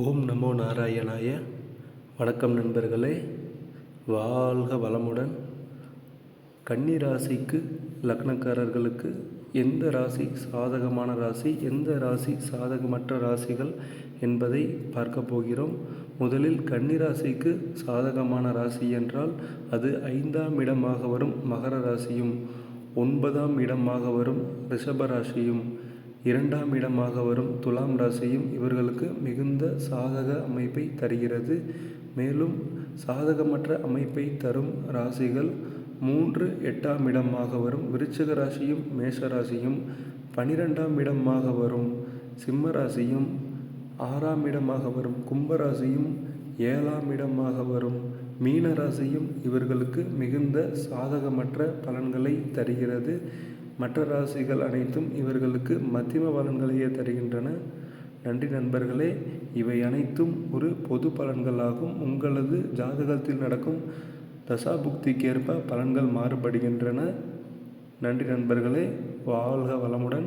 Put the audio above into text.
ஓம் நமோ நாராயணாய. வணக்கம் நண்பர்களே. வாழ்க வளமுடன். கன்னி ராசிக்கு லக்னக்காரர்களுக்கு எந்த ராசி சாதகமான ராசி எந்த ராசி சாதகமற்ற ராசிகள் என்பதை பார்க்க போகிறோம். முதலில் கன்னி ராசிக்கு சாதகமான ராசி என்றால் அது ஐந்தாம் இடமாக வரும் மகர ராசியும் ஒன்பதாம் இடமாக வரும் ரிஷப ராசியும். இரண்டாம் இடமாக வரும் துலாம் ராசியும் இவர்களுக்கு மிகுந்த சாதக அமைப்பை தருகிறது. மேலும் சாதகமற்ற அமைப்பை தரும் ராசிகள் மூன்று எட்டாம் இடமாக வரும். விருச்சிக ராசியும் மேஷ ராசியும் பனிரெண்டாம் இடமாக வரும். சிம்ம ராசியும் ஆறாம் இடமாக வரும். கும்பராசியும் ஏழாம் இடமாக வரும். மீன ராசியும் இவர்களுக்கு மிகுந்த சாதகமற்ற பலன்களை தருகிறது. மற்ற ராசிகள் அனைத்தும் இவர்களுக்கு மத்தியம பலன்களையே தருகின்றன. நன்றி நண்பர்களே இவை அனைத்தும் ஒரு பொது பலன்களாகும். உங்களது ஜாதகத்தில் நடக்கும் தசாபுக்திக்கேற்ப பலன்கள் மாறுபடுகின்றன. நன்றி நண்பர்களே வாழ்க வளமுடன்.